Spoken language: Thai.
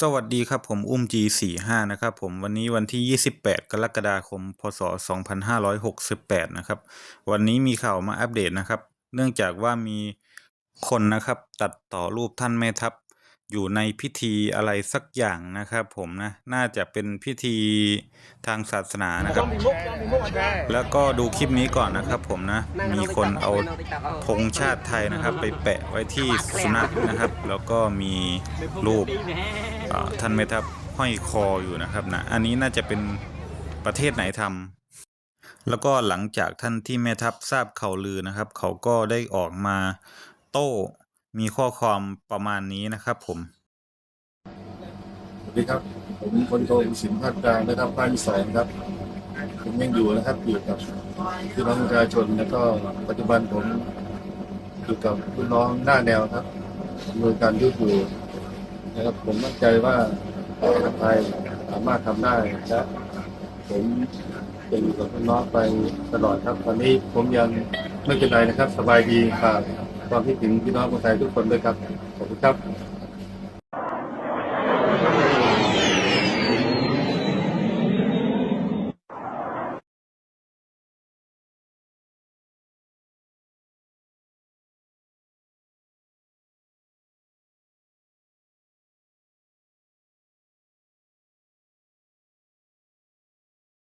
สวัสดีครับผมอุ้ม G45 นะครับผมวันนี้วันที่ 28 กรกฎาคม พศ 2568 นะครับ วันนี้มีข่าวมาอัปเดตนะครับ เนื่องจากว่ามีคนนะครับตัดต่อรูปท่านแม่ทัพ อยู่ในพิธีอะไรสักอย่างนะครับผมนะน่าจะเป็นพิธีทางศาสนานะครับ แล้วก็ดูคลิปนี้ก่อนนะครับผมนะมีคนเอาธงชาติไทยนะครับ ไปแปะไว้ที่สุนัขนะครับ แล้วก็มีรูปอ่าท่านแม่ทัพห้อยคออยู่นะครับนะอันนี้น่าจะเป็นประเทศไหนทำแล้วก็หลังจากท่านที่แม่ทัพทราบข่าวลือนะครับ เขาก็ได้ออกมาโต้ มีข้อความประมาณนี้นะครับผม สวัสดีครับ ผมพลโทสินภาคกลางนะครับภาคที่สองครับ ผมยังอยู่นะครับอยู่กับพี่น้องประชาชนแล้วก็ปัจจุบันผมอยู่กับพี่น้องหน้าแนวครับอำนวยการยุทธอยู่นะครับผมมั่นใจว่าคนไทยสามารถทำได้และผมจะอยู่กับพี่น้องไปตลอดครับตอนนี้ผมยังไม่เป็นไรนะครับ สบายดีฝาก ความคิดถึงพี่น้องคนไทยทุกคนด้วยครับ ขอบคุณครับ